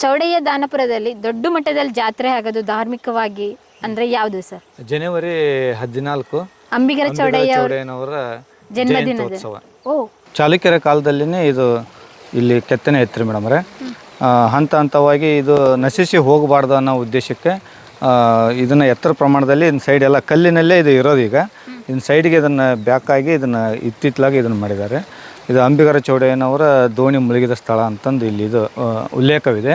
ಚೌಡಯ್ಯ ದಾನಪುರದಲ್ಲಿ ದೊಡ್ಡ ಮಟ್ಟದಲ್ಲಿ ಜಾತ್ರೆ ಆಗೋದು ಧಾರ್ಮಿಕವಾಗಿ ಅಂದ್ರೆ ಯಾವುದು ಸರ್? ಜನವರಿ ಹದಿನಾಲ್ಕು ಅಂಬಿಗರ ಚೌಡಯ್ಯ ಚೌಡಯ್ಯನವರ ಜನ್ಮದಿನದ. ಜಯಂತ್ಯೋತ್ಸವ. ಓ. ಚಾಲುಕ್ಯರ ಕಾಲದಲ್ಲಿನೇ ಇದು ಇಲ್ಲಿ ಕೆತ್ತನೆ ಐತ್ರಿ ಮೇಡಮ್ರೆ ಹಂತ ಹಂತವಾಗಿ ಇದು ನಶಿಸಿ ಹೋಗಬಾರ್ದು ಅನ್ನೋ ಉದ್ದೇಶಕ್ಕೆ ಇದನ್ನು ಇದನ್ನ ಎತ್ತರ ಪ್ರಮಾಣದಲ್ಲಿ ಇನ್ನು ಸೈಡ್ ಎಲ್ಲ ಕಲ್ಲಿನಲ್ಲೇ ಇದು ಇರೋದು ಈಗ. ಇನ್ನು ಸೈಡ್ಗೆ ಇದನ್ನು ಬ್ಯಾಕಾಗಿ ಇದನ್ನು ಇತ್ತಿತ್ತಲಾಗಿ ಇದನ್ನು ಮಾಡಿದ್ದಾರೆ. ಇದು ಅಂಬಿಗರ ಚೌಡಯ್ಯನವರ ದೋಣಿ ಮುಳುಗಿದ ಸ್ಥಳ ಅಂತಂದು ಇಲ್ಲಿ ಇದು ಉಲ್ಲೇಖವಿದೆ.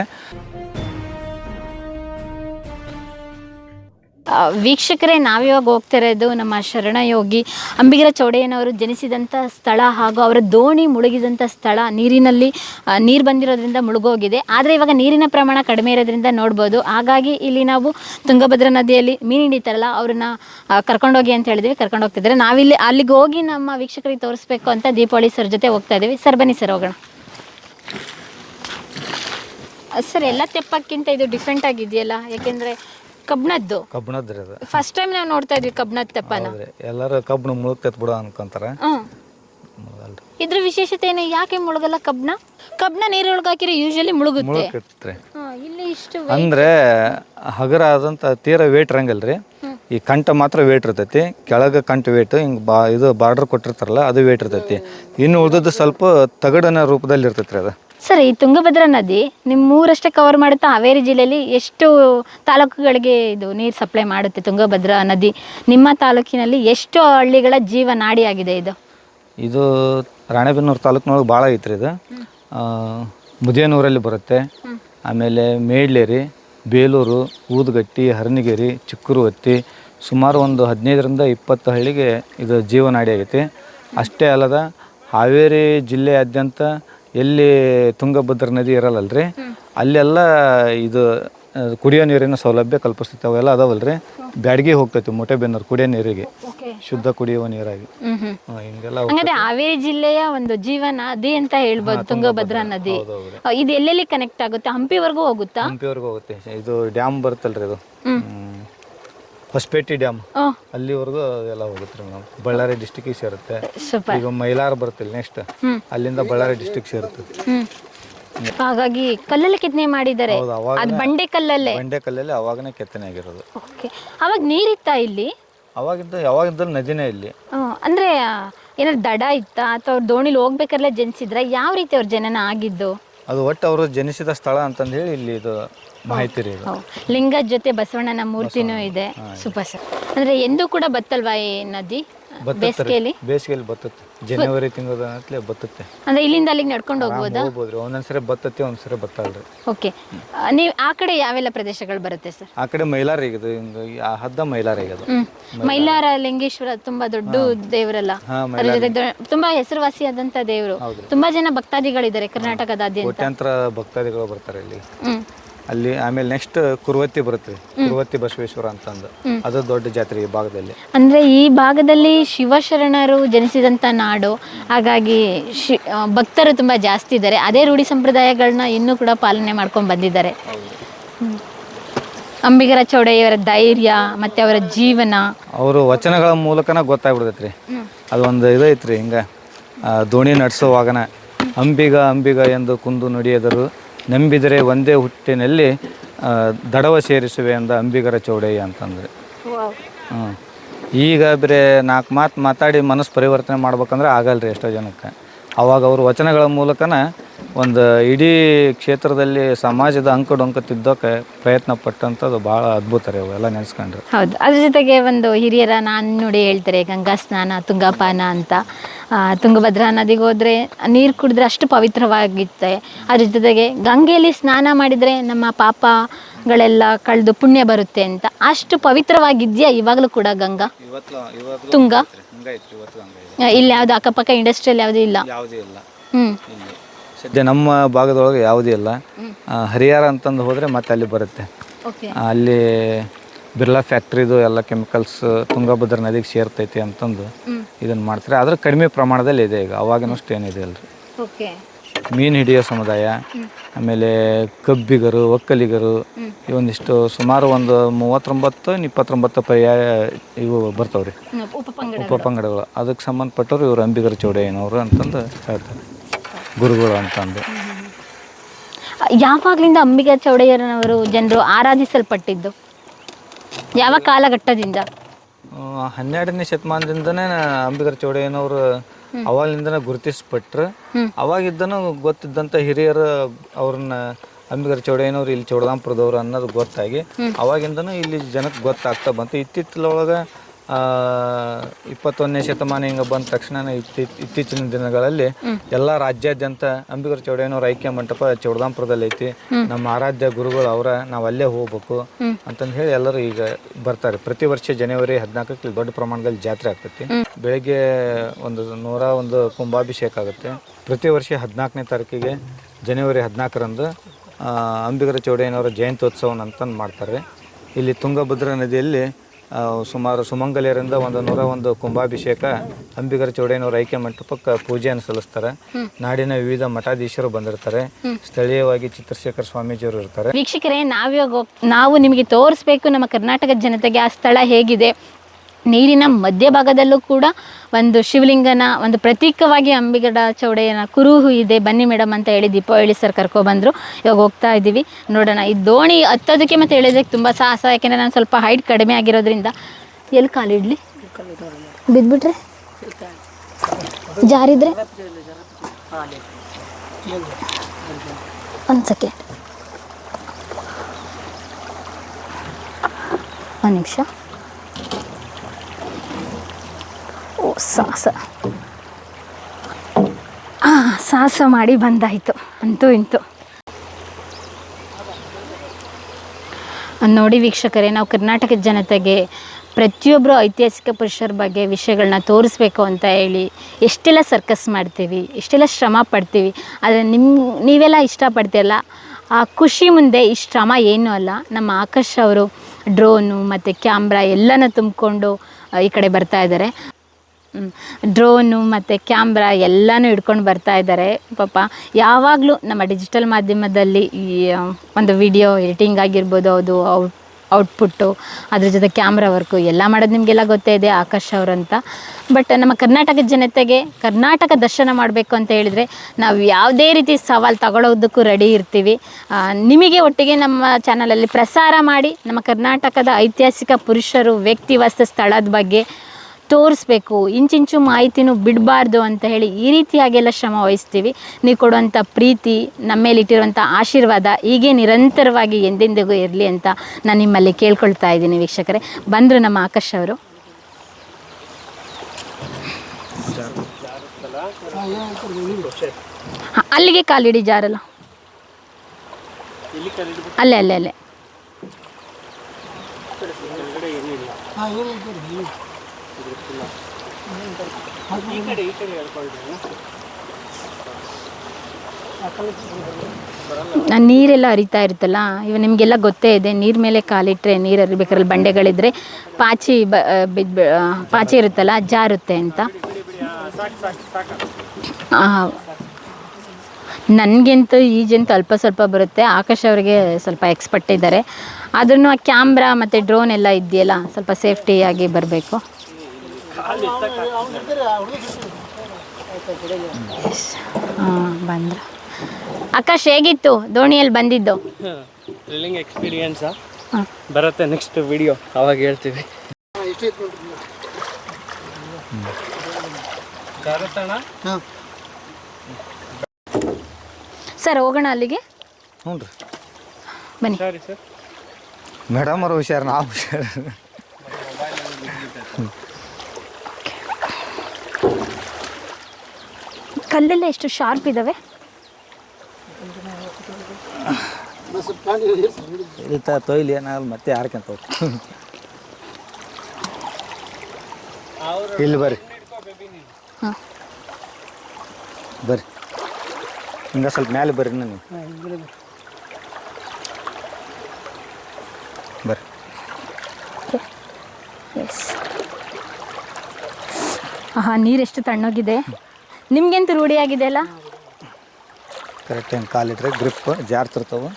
ವೀಕ್ಷಕರೇ, ನಾವಿವಾಗ ಹೋಗ್ತಾ ಇರೋದು ನಮ್ಮ ಶರಣಯೋಗಿ ಅಂಬಿಗರ ಚೌಡಯ್ಯನವರು ಜನಿಸಿದಂಥ ಸ್ಥಳ ಹಾಗೂ ಅವರ ದೋಣಿ ಮುಳುಗಿದಂಥ ಸ್ಥಳ. ನೀರಿನಲ್ಲಿ ನೀರು ಬಂದಿರೋದ್ರಿಂದ ಮುಳುಗೋಗಿದೆ. ಆದರೆ ಇವಾಗ ನೀರಿನ ಪ್ರಮಾಣ ಕಡಿಮೆ ಇರೋದ್ರಿಂದ ನೋಡ್ಬೋದು. ಹಾಗಾಗಿ ಇಲ್ಲಿ ನಾವು ತುಂಗಭದ್ರಾ ನದಿಯಲ್ಲಿ ಮೀನು ಹಿಡಿತಾರಲ್ಲ, ಅವ್ರನ್ನ ಕರ್ಕೊಂಡೋಗಿ ಅಂತ ಹೇಳಿದ್ವಿ ಕರ್ಕೊಂಡು ಹೋಗ್ತಿದ್ದಾರೆ ನಾವಿಲ್ಲಿ, ಅಲ್ಲಿಗೆ ಹೋಗಿ ನಮ್ಮ ವೀಕ್ಷಕರಿಗೆ ತೋರಿಸ್ಬೇಕು ಅಂತ ದೀಪಾವಳಿ ಸರ್ ಜೊತೆ ಹೋಗ್ತಾ ಇದ್ದೀವಿ. ಸರ್, ಬನ್ನಿ ಸರ್, ಹೋಗೋಣ. ಸರ್, ಎಲ್ಲ ತೆಪ್ಪಕ್ಕಿಂತ ಇದು ಡಿಫ್ರೆಂಟ್ ಆಗಿದೆಯಲ್ಲ? ಯಾಕೆಂದರೆ ಕಬ್ಣದ್ದು. ಕಬ್ಬಣದ್ರಿ ಅದು. ಫಸ್ಟ್ ಟೈಮ್ ನಾವು ನೋಡ್ತಾ ಇದ್ವಿ ಕಬ್ಣದ ತೆಪ್ಪನ. ಹೌದ್ರಿ. ಎಲ್ಲರೂ ಕಬ್ಬಣ ಮುಳುಗ್ತೈತ್ ಬಿಡ ಅನ್ಕೊಂತಾರೆ. ಹ್ಮ್. ಮುಳುಗಲ್ರಿ. ಇದ್ರ ವಿಶೇಷತೆ ಏನು? ಯಾಕೆ ಮುಳುಗಲ್ಲ ಕಬ್ಣ? ಕಬ್ಣ ನೀರೊಳಗೆ ಹಾಕಿರಿ ಯೂಶಲಿ ಮುಳುಗುತ್ತೆ. ಮುಳುಗ್ತೈತ್ರಿ. ಹಾ, ಇಲ್ಲಿ ಇಷ್ಟು ಅಂದ್ರೆ ಹಗರ ಆದಂತ ತೀರ ವೇಟ್ ಇರಂಗಿಲ್ರಿ. ಈ ಕಂಠ ಮಾತ್ರ ವೇಟ್ ಇರ್ತೈತಿ. ಕೆಳಗೆ ಕಂಠ ವೇಟ್ ಹಿಂಗ್ ಬಾ ಇದು ಬಾರ್ಡರ್ ಕೊಟ್ಟಿರ್ತಾರಲ್ಲ ಅದು ವೇಟ್ ಇರ್ತೈತಿ. ಇನ್ನು ಉಳಿದದ್ದು ಸ್ವಲ್ಪ ತಗಡನ ರೂಪದಲ್ಲಿ ಇರ್ತೈತ್ರಿ ಅದು. ಸರ್, ಈ ತುಂಗಭದ್ರಾ ನದಿ ನಿಮ್ಮ ಊರಷ್ಟೇ ಕವರ್ ಮಾಡುತ್ತಾ ಹಾವೇರಿ ಜಿಲ್ಲೆಯಲ್ಲಿ ಎಷ್ಟು ತಾಲೂಕುಗಳಿಗೆ ಇದು ನೀರು ಸಪ್ಲೈ ಮಾಡುತ್ತೆ ತುಂಗಭದ್ರಾ ನದಿ? ನಿಮ್ಮ ತಾಲೂಕಿನಲ್ಲಿ ಎಷ್ಟು ಹಳ್ಳಿಗಳ ಜೀವನಾಡಿಯಾಗಿದೆ ಇದು? ಇದು ರಾಣೆಬೆನ್ನೂರು ತಾಲೂಕಿನೊಳಗೆ ಭಾಳ ಐತ್ರಿ ಇದು. ಮುದೇನೂರಲ್ಲಿ ಬರುತ್ತೆ. ಆಮೇಲೆ ಮೇಡ್ಲೇರಿ, ಬೇಲೂರು, ಊದಗಟ್ಟಿ ಹರನಿಗೇರಿ ಚಿಕ್ಕರುವತ್ತಿ ಸುಮಾರು ಒಂದು ಹದಿನೈದರಿಂದ ಇಪ್ಪತ್ತು ಹಳ್ಳಿಗೆ ಇದು ಜೀವನಾಡಿ ಆಗೈತಿ ಅಷ್ಟೇ ಅಲ್ಲದ ಹಾವೇರಿ ಜಿಲ್ಲೆಯಾದ್ಯಂತ ಎಲ್ಲಿ ತುಂಗಭದ್ರ ನದಿ ಇರಲ್ಲಲ್ರಿ? ಅಲ್ಲೆಲ್ಲ ಇದು ಕುಡಿಯೋ ನೀರಿನ ಸೌಲಭ್ಯ ಕಲ್ಪಿಸ್ತೈತೆ ಅವೆಲ್ಲ ಅದಾವಲ್ರಿ? ಬ್ಯಾಡಗಿ ಹೋಗ್ತೈತಿ ಮೊಟೆಬೆನ್ನೂರು ಕುಡಿಯೋ ನೀರಿಗೆ. ಶುದ್ಧ ಕುಡಿಯುವ ನೀರಾಗಿ. ಹ್ಮ್ ಹಂಗಾದ್ರೆ ಹಾವೇರಿ ಜಿಲ್ಲೆಯ ಒಂದು ಜೀವನ ನದಿ ಅಂತ ಹೇಳ್ಬೋದು ತುಂಗಭದ್ರಾ ನದಿ. ಹೌದೌದು. ಇದು ಎಲ್ಲೆಲ್ಲಿ ಕನೆಕ್ಟ್ ಆಗುತ್ತೆ? ಹಂಪಿವರೆಗೂ ಹೋಗುತ್ತಾ? ಹಂಪಿವರೆಗೂ ಹೋಗುತ್ತೆ. ಇದು ಡ್ಯಾಮ್ ಬರುತ್ತಲ್ರಿ ಇದು ಹ್ಮ್. ಹ್ಮ್. ಹೊಸಪೇಟೆ ಡ್ಯಾಮ್. ಅಲ್ಲಿವರೆಗೂ ಎಲ್ಲ ಹೋಗುತ್ತೆ ಮೇಡಮ್. ಬಳ್ಳಾರಿ ಡಿಸ್ಟಿಕ್ ಸೇರುತ್ತೆ. ಈಗ ಮೈಲಾರ್ ಬರುತ್ತಿಲ್ಲ ನೆಕ್ಸ್ಟ್ ಅಲ್ಲಿಂದ ಬಳ್ಳಾರಿ ಡಿಸ್ಟಿಕ್ ಸೇರುತ್ತೆ. ಹಾಗಾಗಿ ಕಲ್ಲಲ್ಲಿ ಕೆತ್ತನೆ ಮಾಡಿದ್ದಾರೆ. ಅದು ಬಂಡೆ ಕಲ್ಲಲ್ಲೇ? ಬಂಡೆ ಕಲ್ಲಲ್ಲಿ ಅವಾಗನೇ ಕೆತ್ತನೆ ಆಗಿರೋದು. ಓಕೆ. ಅವಾಗ ನೀರಿತ್ತಾ ಇಲ್ಲಿ? ಅವಾಗಿದ್ದ ಯಾವಾಗಿದ್ದಲ್ಲಿ ನದಿನೇ ಇಲ್ಲಿ. ಅಂದ್ರೆ ಏನಾದ್ರು ದಡ ಇತ್ತಾ? ಅಥವಾ ಅವ್ರು ದೋಣಿಲಿ ಹೋಗ್ಬೇಕಾದ್ರೆ ಜನಿಸಿದ್ರೆ ಯಾವ ರೀತಿ ಅವ್ರ ಜನನ ಆಗಿದ್ದು? ಅದು ಒಟ್ಟು ಅವರು ಜನಿಸಿದ ಸ್ಥಳ ಅಂತಂದು ಹೇಳಿ ಇಲ್ಲಿ ಇದು ಮಾಹಿತಿ ರೀ ಇದು ಲಿಂಗದ ಜೊತೆ ಬಸವಣ್ಣನ ಮೂರ್ತಿನೂ ಇದೆ. Super sir. ಅಂದ್ರೆ ಎಂದೂ ಕೂಡ ಬತ್ತಲ್ವಾ ಈ ನದಿ? ಬೇಸಿಗೆಯಲ್ಲಿ ಬೇಸಿಗೆಯಲ್ಲಿ ಬತ್ತತ್ತೆ. ಜನವರಿ ತಿಂಗಳದನತ್ಲೆ ಬತ್ತತ್ತೆ. ಅಂದ್ರೆ ಇಲ್ಲಿಂದ ಅಲ್ಲಿಗೆ ನಡ್ಕೊಂಡು ಹೋಗ್ಬೋದಾ? ಹೋಗ್ಬೋದ್ರಿ ಒಂದೊಂದ್ಸರಿ ಬತ್ತತ್ತೆ ಒಂದ್ಸರಿ ಬತ್ತಲ್ರಿ. ಓಕೆ. ನೀವು ಆ ಕಡೆ ಯಾವೆಲ್ಲ ಪ್ರದೇಶಗಳು ಬರುತ್ತೆ ಸರ್? ಆ ಕಡೆ ಮೈಲಾರಿಗೆ ಇದು ಹಿಂಗೆ ಆ ಹದ್ದ ಮೈಲಾರ ಅದು. ಹ್ಮ್. ಮೈಲಾರ. ಲಿಂಗೇಶ್ವರ ತುಂಬಾ ದೊಡ್ಡ ದೇವರಲ್ಲ. ಹಾ ಅದ್ರ ಜೊತೆ ದೊ- ತುಂಬಾ ಹೆಸರುವಾಸಿಯಾದಂತ ದೇವರು. ತುಂಬಾ ಜನ ಭಕ್ತಾದಿಗಳಿದ್ದಾರೆ ಕರ್ನಾಟಕದಾದ್ಯಂತ. ಕೋಟ್ಯಾಂತರ ಭಕ್ತಾದಿಗಳು ಬರ್ತಾರೆ ಇಲ್ಲಿ. ಹ್ಮ್. ಅಲ್ಲಿ ಆಮೇಲೆ ನೆಕ್ಸ್ಟ್ ಕುರುವತ್ತಿ ಬರುತ್ತೆ. ಕುರುವತ್ತಿ ಬಸವೇಶ್ವರ ಅಂತಂದು. ಅದು ದೊಡ್ಡ ಜಾತ್ರೆ ಈ ಭಾಗದಲ್ಲಿ. ಅಂದ್ರೆ ಈ ಭಾಗದಲ್ಲಿ ಶಿವಶರಣರು ಜನಿಸಿದಂತ ನಾಡು ಹಾಗಾಗಿ ಶಿ ಭಕ್ತರು ತುಂಬಾ ಜಾಸ್ತಿ ಇದ್ದಾರೆ. ಅದೇ ರೂಢಿ ಸಂಪ್ರದಾಯಗಳನ್ನ ಇನ್ನೂ ಕೂಡ ಪಾಲನೆ ಮಾಡ್ಕೊಂಡು ಬಂದಿದ್ದಾರೆ. ಅಂಬಿಗರ ಚೌಡಯ್ಯವರ ಧೈರ್ಯ ಮತ್ತೆ ಅವರ ಜೀವನ. ಅವರು ವಚನಗಳ ಮೂಲಕನ ಗೊತ್ತಾಗ್ಬಿಡ್ತೈತ್ರಿ. ಅದೊಂದು ಇದೈತ್ರಿ ಹಿಂಗ ದೋಣಿ ನಡೆಸುವಾಗನ ಅಂಬಿಗ ಅಂಬಿಗ ಎಂದು ಕುಂದು ನುಡಿಯದರು. ನಂಬಿದರೆ ಒಂದೇ ಹುಟ್ಟಿನಲ್ಲಿ ದಡವ ಸೇರಿಸುವೆ ಅಂದ ಅಂಬಿಗರ ಚೌಡಯ್ಯ ಅಂತಂದ್ರೆ. ಹ್ಞೂ ಈಗ ಬರೇ ನಾಲ್ಕು ಮಾತು ಮಾತಾಡಿ ಮನಸ್ಸು ಪರಿವರ್ತನೆ ಮಾಡ್ಬೇಕಂದ್ರೆ ಆಗಲ್ಲ ರೀ ಎಷ್ಟೋ ಜನಕ್ಕೆ. ಅವಾಗ ಅವರು ವಚನಗಳ ಮೂಲಕನ ಒಂದು ಇಡೀ ಕ್ಷೇತ್ರದಲ್ಲಿ ಸಮಾಜದ ಅಂಕು ಡೊಂಕು ತಿದ್ದೋಕೆ ಪ್ರಯತ್ನ ಪಟ್ಟಂಥದ್ದು ಭಾಳ ಅದ್ಭುತ ರೀ ಅವೆಲ್ಲ ನೆನೆಸ್ಕೊಂಡ್ರೆ. ಹೌದು. ಅದ್ರ ಜೊತೆಗೆ ಒಂದು ಹಿರಿಯರ ನಾನು ನೋಡಿ ಹೇಳ್ತಾರೆ ಗಂಗಾ ಸ್ನಾನ ತುಂಗಾಪಾನ ಅಂತ. ಆ, ತುಂಗಭದ್ರಾ ನದಿಗೆ ಹೋದರೆ ನೀರು ಕುಡಿದ್ರೆ ಅಷ್ಟು ಪವಿತ್ರವಾಗಿತ್ತೆ. ಅದ್ರ ಜೊತೆಗೆ ಗಂಗೆಯಲ್ಲಿ ಸ್ನಾನ ಮಾಡಿದರೆ ನಮ್ಮ ಪಾಪಗಳೆಲ್ಲ ಕಳೆದು ಪುಣ್ಯ ಬರುತ್ತೆ ಅಂತ. ಅಷ್ಟು ಪವಿತ್ರವಾಗಿದೆಯಾ ಇವಾಗಲೂ ಕೂಡ ಗಂಗಾ? ಇವತ್ತು ಇವತ್ತು ತುಂಗ? ಹಂಗೈತ್ರಿ ಇವತ್ತು ಹಂಗೈತೆ ಇಲ್ಲಿ ಯಾವುದು ಅಕ್ಕಪಕ್ಕ ಇಂಡಸ್ಟ್ರಿಯಲ್ಲಿ ಯಾವುದೂ ಇಲ್ಲ? ಯಾವುದೇ ಇಲ್ಲ. ಹ್ಞೂ ಇಲ್ಲಿ. ಸದ್ಯ ನಮ್ಮ ಭಾಗದೊಳಗೆ ಯಾವುದೂ ಇಲ್ಲ. ಆ, ಹರಿಹರ ಅಂತಂದು ಹೋದರೆ ಮತ್ತೆ ಅಲ್ಲಿ ಬರುತ್ತೆ. ಓಕೆ. ಅಲ್ಲಿ ಬಿರ್ಲಾ ಫ್ಯಾಕ್ಟ್ರಿದು ಎಲ್ಲ ಕೆಮಿಕಲ್ಸ್ ತುಂಗಭದ್ರಾ ನದಿಗೆ ಸೇರ್ತೈತಿ ಅಂತಂದು ಇದನ್ನು ಮಾಡ್ತಾರೆ. ಆದ್ರೆ ಕಡಿಮೆ ಪ್ರಮಾಣದಲ್ಲಿ ಇದೆ ಈಗ. ಅವಾಗಿನಷ್ಟು ಏನಿದೆ ಅಲ್ರಿ. ಓಕೆ. ಮೀನು ಹಿಡಿಯೋ ಸಮುದಾಯ ಆಮೇಲೆ ಕಬ್ಬಿಗರು ಒಕ್ಕಲಿಗರು ಇವೊಂದಿಷ್ಟು ಸುಮಾರು ಒಂದು ಮೂವತ್ತೊಂಬತ್ತು ಇಪ್ಪತ್ತೊಂಬತ್ತು ಪರ್ಯಾಯ ಇವು ಬರ್ತಾವ್ರಿ. ಉಪ ಉಪಪಂಗಡಗಳು ಅದಕ್ಕೆ ಸಂಬಂಧಪಟ್ಟವ್ರು ಇವರು ಅಂಬಿಗರ ಚೌಡಯ್ಯನವರು ಅಂತಂದು ಹೇಳ್ತಾರೆ. ಗುರುಗಳು ಅಂತಂದು. ಯಾವಾಗ್ಲಿಂದ ಅಂಬಿಗಾ ಚೌಡಯ್ಯನವರು ಜನರು ಆರಾಧಿಸಲ್ಪಟ್ಟಿದ್ದು? ಯಾವ ಕಾಲಘಟ್ಟದಿಂದ? ಹನ್ನೆರಡನೇ ಶತಮಾನದಿಂದನೇ ಅಂಬಿಗರ ಚೌಡಯ್ಯನವರು ಅವಾಗಿಂದನೇ ಗುರುತಿಸ್ಪಟ್ರು. ಅವಾಗಿದ್ದನೂ ಅವಾಗಿದ್ದನು ಗೊತ್ತಿದ್ದಂಥ ಹಿರಿಯರು ಅವ್ರನ್ನ ಅಂಬಿಗರ ಚೌಡಯ್ಯನವ್ರು ಇಲ್ಲಿ ಚೌಡದಾಂಪುರದವ್ರು ಅನ್ನೋದು ಗೊತ್ತಾಗಿ ಅವಾಗಿಂದನೂ ಇಲ್ಲಿ ಜನಕ್ಕೆ ಗೊತ್ತಾಗ್ತಾ ಬಂತು. ಇತ್ತಿತ್ತಲೊಳಗೆ ಇಪ್ಪತ್ತೊಂದನೇ ಶತಮಾನ ಹಿಂಗೆ ಬಂದ ತಕ್ಷಣ ಇತ್ತಿ, ಇತ್ತೀಚಿನ ದಿನಗಳಲ್ಲಿ ಎಲ್ಲ ರಾಜ್ಯಾದ್ಯಂತ ಅಂಬಿಗರ ಚೌಡಯ್ಯನವ್ರ ಐಕ್ಯ ಮಂಟಪ ಚೌಡದಾಂಪುರದಲ್ಲಿ ಐತಿ. ನಮ್ಮ ಆರಾಧ್ಯ ಗುರುಗಳು ಅವರ, ನಾವು ಅಲ್ಲೇ ಹೋಗ್ಬೇಕು ಅಂತಂದು ಹೇಳಿ ಎಲ್ಲರೂ ಈಗ ಬರ್ತಾರೆ. ಪ್ರತಿ ವರ್ಷ ಜನವರಿ ಹದಿನಾಲ್ಕಕ್ಕೆ ದೊಡ್ಡ ಪ್ರಮಾಣದಲ್ಲಿ ಜಾತ್ರೆ ಆಗ್ತೈತಿ. ಬೆಳಗ್ಗೆ ಒಂದು ನೂರ ಒಂದು ಕುಂಭಾಭಿಷೇಕ ಆಗುತ್ತೆ. ಪ್ರತಿ ವರ್ಷ ಹದಿನಾಲ್ಕನೇ ತಾರೀಕಿಗೆ ಜನವರಿ ಹದಿನಾಲ್ಕರಂದು ಅಂಬಿಗರ ಚೌಡಯ್ಯನವರ ಜಯಂತ್ಯೋತ್ಸವನ ಅಂತಂದು ಮಾಡ್ತಾರೆ. ಇಲ್ಲಿ ತುಂಗಭದ್ರಾ ನದಿಯಲ್ಲಿ ಸುಮಾರು ಸುಮಂಗಲಿಯರಿಂದ ಒಂದು ನೂರ ಒಂದು ಕುಂಭಾಭಿಷೇಕ ಅಂಬಿಗರ ಚೌಡೇನವರ ಐಕ್ಯ ಮಂಟಪಕ್ಕೆ ಪೂಜೆಯನ್ನು ಸಲ್ಲಿಸ್ತಾರೆ. ನಾಡಿನ ವಿವಿಧ ಮಠಾಧೀಶರು ಬಂದಿರ್ತಾರೆ. ಸ್ಥಳೀಯವಾಗಿ ಚಿತ್ರಶೇಖರ ಸ್ವಾಮೀಜಿಯವರು ಇರ್ತಾರೆ. ವೀಕ್ಷಕರೇ ನಾವಿವಾಗ ನಾವು ನಿಮಗೆ ತೋರಿಸ್ಬೇಕು ನಮ್ಮ ಕರ್ನಾಟಕದ ಜನತೆಗೆ ಆ ಸ್ಥಳ ಹೇಗಿದೆ. ನೀರಿನ ಮಧ್ಯಭಾಗದಲ್ಲೂ ಕೂಡ ಒಂದು ಶಿವಲಿಂಗನ ಒಂದು ಪ್ರತೀಕವಾಗಿ ಅಂಬಿಗಡ ಚೌಡೆಯನ ಕುರುಹು ಇದೆ. ಬನ್ನಿ ಮೇಡಮ್ ಅಂತ ಹೇಳಿ ದೀಪಾವಳಿ ಸರ್ ಕರ್ಕೊಬಂದರು ಇವಾಗ ಹೋಗ್ತಾ ಇದ್ದೀವಿ. ನೋಡೋಣ, ಈ ದೋಣಿ ಹತ್ತೋದಕ್ಕೆ ಮತ್ತು ಎಳೆದಕ್ಕೆ ತುಂಬ ಸಾಹಸ. ಯಾಕೆಂದರೆ ನಾನು ಸ್ವಲ್ಪ ಹೈಟ್ ಕಡಿಮೆ ಆಗಿರೋದ್ರಿಂದ. ಎಲ್ಲಿ ಕಾಲಿಡ್ಲಿ ಬಿದ್ದುಬಿಟ್ರೆ ಜಾರಿದ್ರೆ? ಒಂದು ಸೆಕೆಂಡ್ ಒಂದು ನಿಮಿಷ. ಓ ಸಾಹಸ ಹಾಂ ಸಾಹಸ ಮಾಡಿ ಬಂದಾಯಿತು. ಅಂತೂ ಇಂತು. ನೋಡಿ ವೀಕ್ಷಕರೇ, ನಾವು ಕರ್ನಾಟಕದ ಜನತೆಗೆ ಪ್ರತಿಯೊಬ್ಬರು ಐತಿಹಾಸಿಕ ಪುರುಷರ ಬಗ್ಗೆ ವಿಷಯಗಳನ್ನ ತೋರಿಸ್ಬೇಕು ಅಂತ ಹೇಳಿ ಎಷ್ಟೆಲ್ಲ ಸರ್ಕಸ್ ಮಾಡ್ತೀವಿ, ಎಷ್ಟೆಲ್ಲ ಶ್ರಮ ಪಡ್ತೀವಿ, ಆದರೆ ನಿಮ್ಮ ನೀವೆಲ್ಲ ಇಷ್ಟಪಡ್ತೀರಲ್ಲ? ಆ ಖುಷಿ ಮುಂದೆ ಈ ಶ್ರಮ ಏನೂ ಅಲ್ಲ. ನಮ್ಮ ಆಕಾಶ್ ಅವರು ಡ್ರೋನು ಮತ್ತು ಕ್ಯಾಮ್ರಾ ಎಲ್ಲನೂ ತುಂಬಿಕೊಂಡು ಈ ಕಡೆ ಬರ್ತಾ ಇದ್ದಾರೆ. ಡ್ರೋನು ಮತ್ತು ಕ್ಯಾಮ್ರಾ ಎಲ್ಲನೂ ಹಿಡ್ಕೊಂಡು ಬರ್ತಾ ಇದ್ದಾರೆ ಪಾಪ, ಯಾವಾಗಲೂ ನಮ್ಮ ಡಿಜಿಟಲ್ ಮಾಧ್ಯಮದಲ್ಲಿ ಈ ಒಂದು ವಿಡಿಯೋ ಎಡಿಟಿಂಗ್ ಆಗಿರ್ಬೋದು, ಅದು ಔಟ್, ಔಟ್ಪುಟ್ಟು, ಅದ್ರ ಜೊತೆ ಕ್ಯಾಮ್ರಾ ವರ್ಕು ಎಲ್ಲ ಮಾಡೋದು ನಿಮಗೆಲ್ಲ ಗೊತ್ತೇ ಇದೆ, ಆಕಾಶ್ ಅವರಂತ ಬಟ್ ನಮ್ಮ ಕರ್ನಾಟಕದ ಜನತೆಗೆ ಕರ್ನಾಟಕ ದರ್ಶನ ಮಾಡಬೇಕು ಅಂತ ಹೇಳಿದರೆ ನಾವು ಯಾವುದೇ ರೀತಿ ಸವಾಲು ತಗೊಳ್ಳೋದಕ್ಕೂ ರೆಡಿ ಇರ್ತೀವಿ. ನಿಮಗೆ ಒಟ್ಟಿಗೆ ನಮ್ಮ ಚಾನಲಲ್ಲಿ ಪ್ರಸಾರ ಮಾಡಿ ನಮ್ಮ ಕರ್ನಾಟಕದ ಐತಿಹಾಸಿಕ ಪುರುಷರು, ವ್ಯಕ್ತಿ ಸ್ಥಳದ ಬಗ್ಗೆ ತೋರಿಸ್ಬೇಕು, ಇಂಚಿಂಚು ಮಾಹಿತಿನೂ ಬಿಡಬಾರ್ದು ಅಂತ ಹೇಳಿ ಈ ರೀತಿಯಾಗೆಲ್ಲ ಶ್ರಮ ವಹಿಸ್ತೀವಿ. ನೀವು ಕೊಡುವಂಥ ಪ್ರೀತಿ, ನಮ್ಮ ಮೇಲೆ ಇಟ್ಟಿರುವಂಥ ಆಶೀರ್ವಾದ ಹೀಗೆ ನಿರಂತರವಾಗಿ ಎಂದೆಂದಿಗೂ ಇರಲಿ ಅಂತ ನಾನು ನಿಮ್ಮಲ್ಲಿ ಕೇಳ್ಕೊಳ್ತಾ ಇದ್ದೀನಿ ವೀಕ್ಷಕರೇ. ಬಂದರು ನಮ್ಮ ಆಕಾಶ್ ಅವರು. ಅಲ್ಲಿಗೆ ಕಾಲಿಡಿ ಜಾರಲ್ಲ. ಅಲ್ಲೇ ಅಲ್ಲೇ ಅಲ್ಲೇ. ಆ, ನೀರೆಲ್ಲ ಹರಿತಾ ಇರುತ್ತಲ್ಲ ಇವ ನಿಮಗೆಲ್ಲ ಗೊತ್ತೇ ಇದೆ, ನೀರು ಮೇಲೆ ಕಾಲಿಟ್ರೆ ನೀರು ಹರಿಬೇಕಾದ್ರೆ ಬಂಡೆಗಳಿದ್ರೆ ಪಾಚಿ ಬ ಪಾಚಿ ಇರುತ್ತಲ್ಲ ಜಾರುತ್ತೆ ಅಂತ. ನನಗಂತೂ ಈಜಂತೂ ಅಲ್ಪ ಸ್ವಲ್ಪ ಬರುತ್ತೆ, ಆಕಾಶ್ ಅವರಿಗೆ ಸ್ವಲ್ಪ ಎಕ್ಸ್ಪರ್ಟ್ ಇದ್ದಾರೆ. ಆದ್ರೂ ಆ ಕ್ಯಾಮ್ರಾ ಮತ್ತು ಡ್ರೋನ್ ಎಲ್ಲ ಇದೆಯಲ್ಲ, ಸ್ವಲ್ಪ ಸೇಫ್ಟಿಯಾಗಿ ಬರಬೇಕು. ಬಂದ್ರು. ಆಕಾಶ್ ಹೇಗಿತ್ತು ದೋಣಿಯಲ್ಲಿ ಬಂದಿದ್ದು? ಥ್ರಿಲ್ಲಿಂಗ್ ಎಕ್ಸ್ಪೀರಿಯನ್ಸ್ ಬರುತ್ತೆ ನೆಕ್ಸ್ಟ್ ವಿಡಿಯೋ ಅವಾಗ ಹೇಳ್ತೀವಿ. ಸರ್ ಹೋಗೋಣ ಅಲ್ಲಿಗೆ? ಹ್ಞೂ ರೀ. ಬನ್ನಿ. ಸರಿ ಸರ್? ಮೇಡಮ್ ಅವರು ಹುಷಾರು ನಾವು ಹುಷಾರು. ಕಲ್ಲೆಲ್ಲ ಎಷ್ಟು ಶಾರ್ಪ್ ಇದ್ದಾವೆ ಇಳಿತಾ ತೊಯ್ಲಿ ಏನಾಗಲ್ಲ ಮತ್ತೆ ಯಾರ್ಕಂತ ಇಲ್ಲಿ ಬರ್ರಿ. ಹಾಂ. ಬರ್ರಿ. ಹಿಂಗೆ ಸ್ವಲ್ಪ ಮ್ಯಾಲೆ ಬರ್ರಿ ನನಗೆ ಬರ್ರಿ. ಎಸ್ ಹಾಂ ಎಷ್ಟು ತಣ್ಣೋಗಿದೆ? ನಿಮ್ಗೆಂತೂ ಆಗಿದೆ ಅಲ್ಲ? ಕರೆಕ್ಟ್ ಹೆಂಗೆ ಕಾಲಿಟ್ರೆ ಗ್ರಿಪ್ ಜಾರ್ತಿರ್ತಾವೆ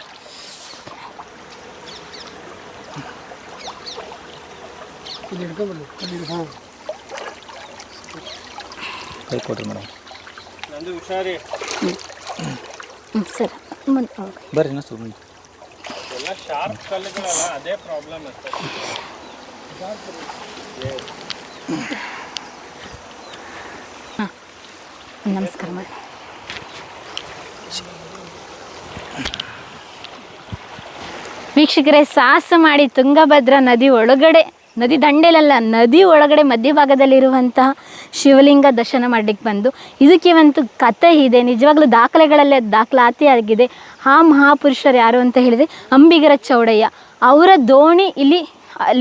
ಕೈ ಕೊಡ್ರಿ ಮೇಡಮ್. ಹ್ಞೂ ಸರ್. ಮುಂದೆ ಬರ್ರಿ ಸ್ವಲ್ಪ ಮುಂದೆ. ಅದೇ ಪ್ರಾಬ್ಲಮ್ ಅಷ್ಟೇ ನಮಸ್ಕಾರ ಮಾಡಿ. ವೀಕ್ಷಕರೇ, ಸಾಹಸ ಮಾಡಿ ತುಂಗಭದ್ರಾ ನದಿ ಒಳಗಡೆ, ನದಿ ದಂಡೆಲಲ್ಲ ನದಿ ಒಳಗಡೆ ಮಧ್ಯಭಾಗದಲ್ಲಿರುವಂತಹ ಶಿವಲಿಂಗ ದರ್ಶನ ಮಾಡಲಿಕ್ಕೆ ಬಂದು, ಇದಕ್ಕೆ ಒಂದು ಕತೆ ಇದೆ. ನಿಜವಾಗ್ಲೂ ದಾಖಲೆಗಳಲ್ಲೇ ದಾಖಲಾತಿ ಆಗಿದೆ ಆ ಮಹಾಪುರುಷರು ಯಾರು ಅಂತ ಹೇಳಿದರೆ, ಅಂಬಿಗರ ಚೌಡಯ್ಯ. ಅವರ ದೋಣಿ ಇಲ್ಲಿ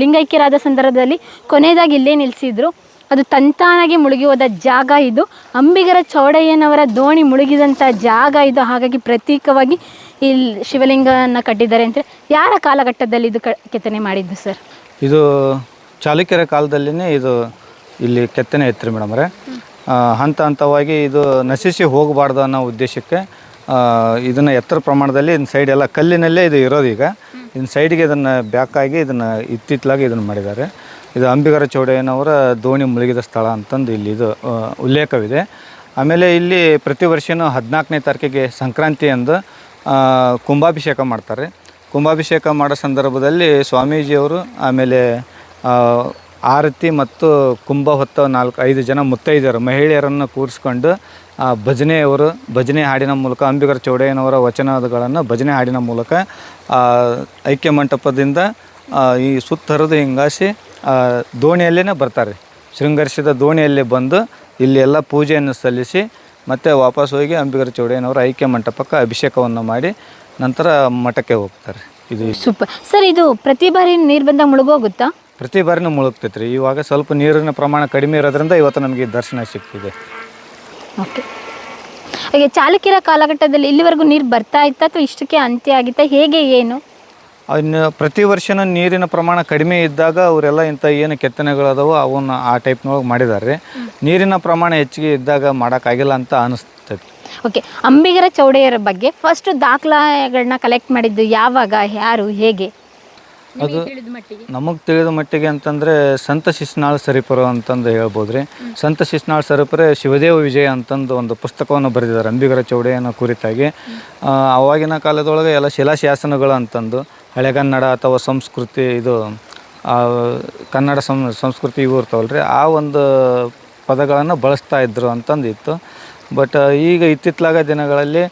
ಲಿಂಗೈಕ್ಯರಾದ ಸಂದರ್ಭದಲ್ಲಿ ಕೊನೆಯದಾಗಿ ಇಲ್ಲೇ ನಿಲ್ಲಿಸಿದ್ರು ಅದು ತಂತಾನಾಗಿ ಮುಳುಗಿ ಹೋದ ಜಾಗ ಇದು. ಅಂಬಿಗರ ಚೌಡಯ್ಯನವರ ದೋಣಿ ಮುಳುಗಿದಂಥ ಜಾಗ ಇದು. ಹಾಗಾಗಿ ಪ್ರತೀಕವಾಗಿ ಇಲ್ಲಿ ಶಿವಲಿಂಗನ ಕಟ್ಟಿದ್ದಾರೆ ಅಂತ. ಯಾರ ಕಾಲಘಟ್ಟದಲ್ಲಿ ಇದು ಕೆತ್ತನೆ ಮಾಡಿದ್ದು ಸರ್? ಇದು ಚಾಲುಕ್ಯರ ಕಾಲದಲ್ಲಿನೇ ಇದು ಇಲ್ಲಿ ಕೆತ್ತನೆ ಐತ್ರಿ ಮೇಡಮ್ರೆ ಹಂತ ಹಂತವಾಗಿ ಇದು ನಶಿಸಿ ಹೋಗಬಾರ್ದು ಅನ್ನೋ ಉದ್ದೇಶಕ್ಕೆ ಇದನ್ನು ಎತ್ತರ ಪ್ರಮಾಣದಲ್ಲಿ ಇನ್ನು ಸೈಡ್ ಎಲ್ಲ ಕಲ್ಲಿನಲ್ಲೇ ಇದು ಇರೋದು ಈಗ. ಇನ್ನು ಸೈಡ್ಗೆ ಇದನ್ನು ಬ್ಯಾಕಾಗಿ ಇದನ್ನು ಇತ್ತಿತ್ತಲಾಗಿ ಇದನ್ನು ಮಾಡಿದ್ದಾರೆ. ಇದು ಅಂಬಿಗರ ಚೌಡಯ್ಯನವರ ದೋಣಿ ಮುಳುಗಿದ ಸ್ಥಳ ಅಂತಂದು ಇಲ್ಲಿ ಇದು ಉಲ್ಲೇಖವಿದೆ. ಆಮೇಲೆ ಇಲ್ಲಿ ಪ್ರತಿ ವರ್ಷವೂ ಹದಿನಾಲ್ಕನೇ ತಾರೀಕಿಗೆ ಸಂಕ್ರಾಂತಿ ಆ, ಕುಂಭಾಭಿಷೇಕ ಮಾಡ್ತಾರೆ. ಕುಂಭಾಭಿಷೇಕ ಮಾಡೋ ಸಂದರ್ಭದಲ್ಲಿ ಸ್ವಾಮೀಜಿಯವರು ಆಮೇಲೆ ಆರತಿ ಮತ್ತು ಕುಂಭ ಹೊತ್ತ ನಾಲ್ಕು ಐದು ಜನ ಮುತ್ತೈದೆಯರು ಮಹಿಳೆಯರನ್ನು ಕೂರಿಸ್ಕೊಂಡು ಭಜನೆಯವರು ಭಜನೆ ಹಾಡಿನ ಮೂಲಕ ಅಂಬಿಗರ ಚೌಡಯ್ಯನವರ ವಚನಗಳನ್ನು ಭಜನೆ ಹಾಡಿನ ಮೂಲಕ ಐಕ್ಯ ಮಂಟಪದಿಂದ ಈ ಸುತ್ತ ಹರಿದು ಹಿಂಗಾಸಿ ದೋಣಿಯಲ್ಲೇ ಬರ್ತಾರೆ. ಶೃಂಗರಿಸಿದ ದೋಣಿಯಲ್ಲಿ ಬಂದು ಇಲ್ಲಿ ಎಲ್ಲ ಪೂಜೆಯನ್ನು ಸಲ್ಲಿಸಿ ಮತ್ತೆ ವಾಪಸ್ ಹೋಗಿ ಅಂಬಿಗರ ಚೌಡಯ್ಯನವರ ಐಕ್ಯ ಮಂಟಪಕ್ಕೆ ಅಭಿಷೇಕವನ್ನು ಮಾಡಿ ನಂತರ ಮಠಕ್ಕೆ ಹೋಗ್ತಾರೆ. ಇದು ಸೂಪರ್. ಸರ್ ಇದು ಪ್ರತಿ ಬಾರಿ ನೀರು ಬಂದಾಗ ಮುಳುಗೋಗುತ್ತಾ ಪ್ರತಿ ಬಾರಿನೂ ಮುಳುಗ್ತೈತೆ ರೀ ಇವಾಗ ಸ್ವಲ್ಪ ನೀರಿನ ಪ್ರಮಾಣ ಕಡಿಮೆ ಇರೋದ್ರಿಂದ ಇವತ್ತು ನಮಗೆ ದರ್ಶನ ಸಿಗ್ತಿದೆ. ಓಕೆ. ಹಾಗೆ ಚಾಲುಕ್ಯರ ಕಾಲಘಟ್ಟದಲ್ಲಿ ಇಲ್ಲಿವರೆಗೂ ನೀರು ಬರ್ತಾ ಇತ್ತಾ ಅಥವಾ ಇಷ್ಟಕ್ಕೆ ಅಂತ್ಯ ಆಗಿತ್ತಾ? ಹೇಗೆ ಏನು? ಇನ್ನು ಪ್ರತಿ ವರ್ಷನೂ ನೀರಿನ ಪ್ರಮಾಣ ಕಡಿಮೆ ಇದ್ದಾಗ ಅವರೆಲ್ಲ ಇಂಥ ಏನು ಕೆತ್ತನೆಗಳದಾವೋ ಅವನ್ನ ಆ ಟೈಪ್ನೊಳಗೆ ಮಾಡಿದ್ದಾರೆ ರೀ ನೀರಿನ ಪ್ರಮಾಣ ಹೆಚ್ಚಿಗೆ ಇದ್ದಾಗ ಮಾಡೋಕ್ಕಾಗಿಲ್ಲ ಅಂತ ಅನಿಸ್ತೈತಿ ಓಕೆ ಅಂಬಿಗರ ಚೌಡೆಯರ ಬಗ್ಗೆ ಫಸ್ಟ್ ದಾಖಲೆಗಳನ್ನ ಕಲೆಕ್ಟ್ ಮಾಡಿದ್ದು ಯಾವಾಗ ಯಾರು ಹೇಗೆ? ಅದು ತಿಳಿದ ಮಟ್ಟಿಗೆ? ನಮಗೆ ತಿಳಿದ ಮಟ್ಟಿಗೆ ಅಂತಂದರೆ ಸಂತ ಶಿಸ್ನಾಳ್ ಸರಿಪುರ ಅಂತಂದು ಹೇಳ್ಬೋದು ರೀ ಸಂತ ಶಿಸ್ನಾಳ್ ಸರಿಪುರ ಶಿವದೇವ ವಿಜಯ ಅಂತಂದು ಒಂದು ಪುಸ್ತಕವನ್ನು ಬರೆದಿದ್ದಾರೆ ಅಂಬಿಗರ ಚೌಡೆಯನ್ನು ಕುರಿತಾಗಿ. ಆ, ಆವಾಗಿನ ಕಾಲದೊಳಗೆ ಎಲ್ಲ ಶಿಲಾಶಾಸನಗಳು ಅಂತಂದು. ಹಳೆಗನ್ನಡ ಅಥವಾ ಸಂಸ್ಕೃತಿ ಇದು ಕನ್ನಡ ಸಂ, ಸಂಸ್ಕೃತಿ ಇವು ಇರ್ತಾವಲ್ಲ ರೀ ಆ ಒಂದು ಪದಗಳನ್ನು ಬಳಸ್ತಾ ಇದ್ದರು ಅಂತಂದು ಇತ್ತು ಬಟ್, ಈಗ ಇತ್ತಿತ್ತಲಾಗ ದಿನಗಳಲ್ಲಿ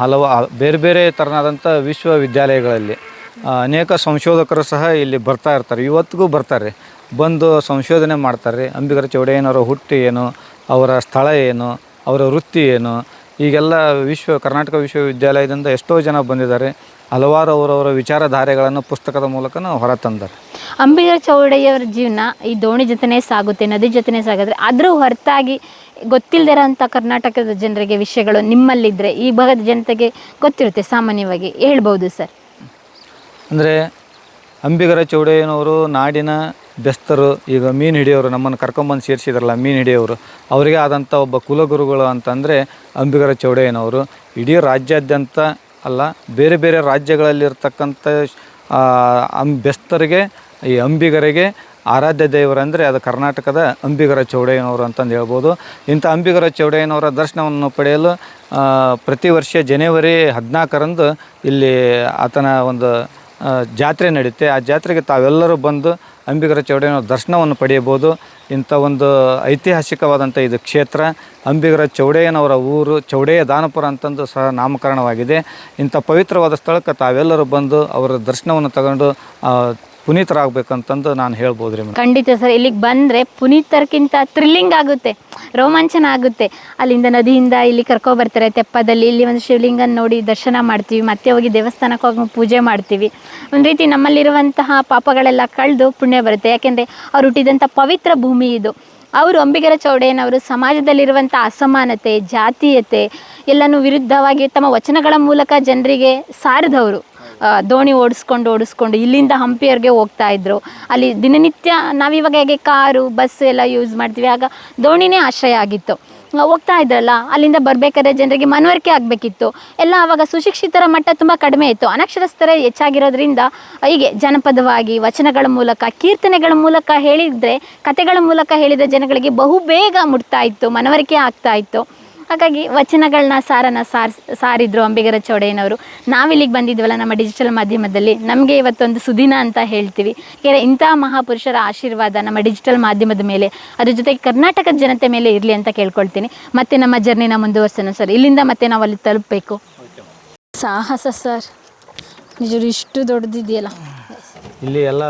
ಹಲವು ಬೇರೆ ಬೇರೆ ಥರನಾದಂಥ ವಿಶ್ವವಿದ್ಯಾಲಯಗಳಲ್ಲಿ ಅನೇಕ ಸಂಶೋಧಕರು ಸಹ ಇಲ್ಲಿ ಬರ್ತಾ ಇರ್ತಾರೆ. ಇವತ್ತಿಗೂ ಬರ್ತಾರೆ. ಬಂದು ಸಂಶೋಧನೆ ಮಾಡ್ತಾರೆ. ಅಂಬಿಗರ ಚೌಡಯ್ಯನವರ ಹುಟ್ಟಿ ಏನು, ಅವರ ಸ್ಥಳ ಏನು, ಅವರ ವೃತ್ತಿ ಏನು, ಈಗೆಲ್ಲ ವಿಶ್ವ, ಕರ್ನಾಟಕ ವಿಶ್ವವಿದ್ಯಾಲಯದಿಂದ ಎಷ್ಟೋ ಜನ ಬಂದಿದ್ದಾರೆ. ಹಲವಾರು ಅವರವರ ವಿಚಾರಧಾರೆಗಳನ್ನು ಪುಸ್ತಕದ ಮೂಲಕ ಹೊರತಂದರು. ಅಂಬಿಗರ ಚೌಡಯ್ಯವರ ಜೀವನ ಈ ದೋಣಿ ಜೊತೆನೇ ಸಾಗುತ್ತೆ ನದಿ ಜೊತೆನೇ ಸಾಗುತ್ತೆ. ಅದ್ರ ಹೊರತಾಗಿ ಗೊತ್ತಿಲ್ಲದೆ ಇರೋಂಥ ಕರ್ನಾಟಕದ ಜನರಿಗೆ ವಿಷಯಗಳು ನಿಮ್ಮಲ್ಲಿದ್ದರೆ ಈ ಭಾಗದ ಜನತೆಗೆ ಗೊತ್ತಿರುತ್ತೆ ಸಾಮಾನ್ಯವಾಗಿ ಹೇಳ್ಬೋದು ಸರ್. ಅಂದರೆ ಅಂಬಿಗರ ಚೌಡಯ್ಯನವರು ನಾಡಿನ ಬೆಸ್ತರು ಈಗ ಮೀನು ಹಿಡಿಯೋರು ನಮ್ಮನ್ನು ಕರ್ಕೊಂಬಂದು ಸೇರಿಸಿದ್ರಲ್ಲ ಮೀನು ಹಿಡಿಯೋರು ಅವರಿಗೆ ಆದಂಥ ಒಬ್ಬ ಕುಲಗುರುಗಳು ಅಂತಂದರೆ ಅಂಬಿಗರ ಚೌಡಯ್ಯನವರು. ಇಡೀ ರಾಜ್ಯಾದ್ಯಂತ ಅಲ್ಲ, ಬೇರೆ ಬೇರೆ ರಾಜ್ಯಗಳಲ್ಲಿರ್ತಕ್ಕಂಥ ಅಂ, ಬೆಸ್ತರಿಗೆ, ಈ ಅಂಬಿಗರಿಗೆ ಆರಾಧ್ಯ ದೇವರಂದರೆ ಅದು ಕರ್ನಾಟಕದ ಅಂಬಿಗರ ಚೌಡಯ್ಯನವರು ಅಂತಂದು ಹೇಳ್ಬೋದು. ಇಂಥ ಅಂಬಿಗರ ಚೌಡಯ್ಯನವರ ದರ್ಶನವನ್ನು ಪಡೆಯಲು ಪ್ರತಿ ವರ್ಷ ಜನವರಿ ಹದಿನಾಲ್ಕರಂದು ಇಲ್ಲಿ ಆತನ ಒಂದು ಜಾತ್ರೆ ನಡೆಯುತ್ತೆ ಆ ಜಾತ್ರೆಗೆ ತಾವೆಲ್ಲರೂ ಬಂದು ಅಂಬಿಗರ ಚೌಡಯ್ಯನವರ ದರ್ಶನವನ್ನು ಪಡೆಯಬೋದು ಇಂಥ ಒಂದು ಐತಿಹಾಸಿಕವಾದಂಥ ಇದು ಕ್ಷೇತ್ರ. ಅಂಬಿಗರ ಚೌಡಯ್ಯನವರ ಊರು, ಚೌಡಯ್ಯ ದಾನಪುರ ಅಂತಂದು ಸಹ ನಾಮಕರಣವಾಗಿದೆ. ಇಂಥ ಪವಿತ್ರವಾದ ಸ್ಥಳಕ್ಕೆ ತಾವೆಲ್ಲರೂ ಬಂದು ಅವರ ದರ್ಶನವನ್ನು ತಗೊಂಡು ಪುನೀತರಾಗಬೇಕಂತಂದು ನಾನು ಹೇಳ್ಬೋದು ರೀ ಖಂಡಿತ ಸರ್, ಇಲ್ಲಿಗೆ ಬಂದರೆ ಪುನೀತರ್ಕಿಂತ ಥ್ರಿಲ್ಲಿಂಗ್ ಆಗುತ್ತೆ, ರೋಮಾಂಚನ ಆಗುತ್ತೆ. ಅಲ್ಲಿಂದ ನದಿಯಿಂದ ಇಲ್ಲಿ ಕರ್ಕೊಬರ್ತಾರೆ ತೆಪ್ಪದಲ್ಲಿ ಇಲ್ಲಿ ಒಂದು ಶಿವಲಿಂಗನ ನೋಡಿ ದರ್ಶನ ಮಾಡ್ತೀವಿ, ಮತ್ತೆ ಹೋಗಿ ದೇವಸ್ಥಾನಕ್ಕೆ ಹೋಗಿ ಪೂಜೆ ಮಾಡ್ತೀವಿ. ಒಂದು ರೀತಿ ನಮ್ಮಲ್ಲಿರುವಂತಹ ಪಾಪಗಳೆಲ್ಲ ಕಳೆದು ಪುಣ್ಯ ಬರುತ್ತೆ. ಯಾಕೆಂದರೆ ಅವ್ರು ಹುಟ್ಟಿದಂಥ ಪವಿತ್ರ ಭೂಮಿ ಇದು. ಅವರು ಅಂಬಿಗರ ಚೌಡಯ್ಯನವರು ಸಮಾಜದಲ್ಲಿರುವಂಥ ಅಸಮಾನತೆ, ಜಾತೀಯತೆ ಎಲ್ಲನೂ ವಿರುದ್ಧವಾಗಿ ತಮ್ಮ ವಚನಗಳ ಮೂಲಕ ಜನರಿಗೆ ಸಾರಿದವರು. ದೋಣಿ ಓಡಿಸ್ಕೊಂಡು ಓಡಿಸ್ಕೊಂಡು ಇಲ್ಲಿಂದ ಹಂಪಿಯರ್ಗೆ ಹೋಗ್ತಾ ಇದ್ರು. ಅಲ್ಲಿ ದಿನನಿತ್ಯ ನಾವಿವಾಗ ಹೇಗೆ ಕಾರು ಬಸ್ ಎಲ್ಲ ಯೂಸ್ ಮಾಡ್ತೀವಿ. ಆಗ ದೋಣಿನೇ ಆಶ್ರಯ ಆಗಿತ್ತು. ಹೋಗ್ತಾ ಇದ್ರಲ್ಲ ಅಲ್ಲಿಂದ ಬರಬೇಕಾದ್ರೆ ಜನರಿಗೆ ಮನವರಿಕೆ ಆಗಬೇಕಿತ್ತು. ಎಲ್ಲ ಆವಾಗ ಸುಶಿಕ್ಷಿತರ ಮಟ್ಟ ತುಂಬ ಕಡಿಮೆ ಇತ್ತು. ಅನಕ್ಷರಸ್ಥರೇ ಹೆಚ್ಚಾಗಿರೋದ್ರಿಂದ ಹೀಗೆ ಜನಪದವಾಗಿ ವಚನಗಳ ಮೂಲಕ ಕೀರ್ತನೆಗಳ ಮೂಲಕ ಹೇಳಿದರೆ ಕತೆಗಳ ಮೂಲಕ ಹೇಳಿದ ಜನಗಳಿಗೆ ಬಹುಬೇಗ ಮುಟ್ತಾ ಇತ್ತು ಮನವರಿಕೆ ಆಗ್ತಾ ಇತ್ತು. ಹಾಗಾಗಿ ವಚನಗಳನ್ನ ಸಾರನ ಸಾರ್, ಸಾರಿದ್ರು ಅಂಬಿಗರ ಚೌಡಯ್ಯನವರು. ನಾವಿಲ್ಲಿಗೆ ಬಂದಿದ್ವಲ್ಲ ನಮ್ಮ ಡಿಜಿಟಲ್ ಮಾಧ್ಯಮದಲ್ಲಿ, ನಮಗೆ ಇವತ್ತೊಂದು ಸುದಿನ ಅಂತ ಹೇಳ್ತೀವಿ. ಯಾಕೆಂದರೆ ಇಂಥ ಮಹಾಪುರುಷರ ಆಶೀರ್ವಾದ ನಮ್ಮ ಡಿಜಿಟಲ್ ಮಾಧ್ಯಮದ ಮೇಲೆ, ಅದ್ರ ಜೊತೆಗೆ ಕರ್ನಾಟಕದ ಜನತೆ ಮೇಲೆ ಇರಲಿ ಅಂತ ಕೇಳ್ಕೊಳ್ತೀನಿ. ಮತ್ತೆ ನಮ್ಮ ಜರ್ನಿನ ಮುಂದುವರ್ಸೋಣ ಸರ್. ಇಲ್ಲಿಂದ ಮತ್ತೆ ನಾವು ಅಲ್ಲಿ ತಲುಪಬೇಕು. ಸಾಹಸ ಸರ್. ನಿಜರು ಇಷ್ಟು ದೊಡ್ಡದಿದೆಯಲ್ಲ. ಇಲ್ಲಿ ಎಲ್ಲ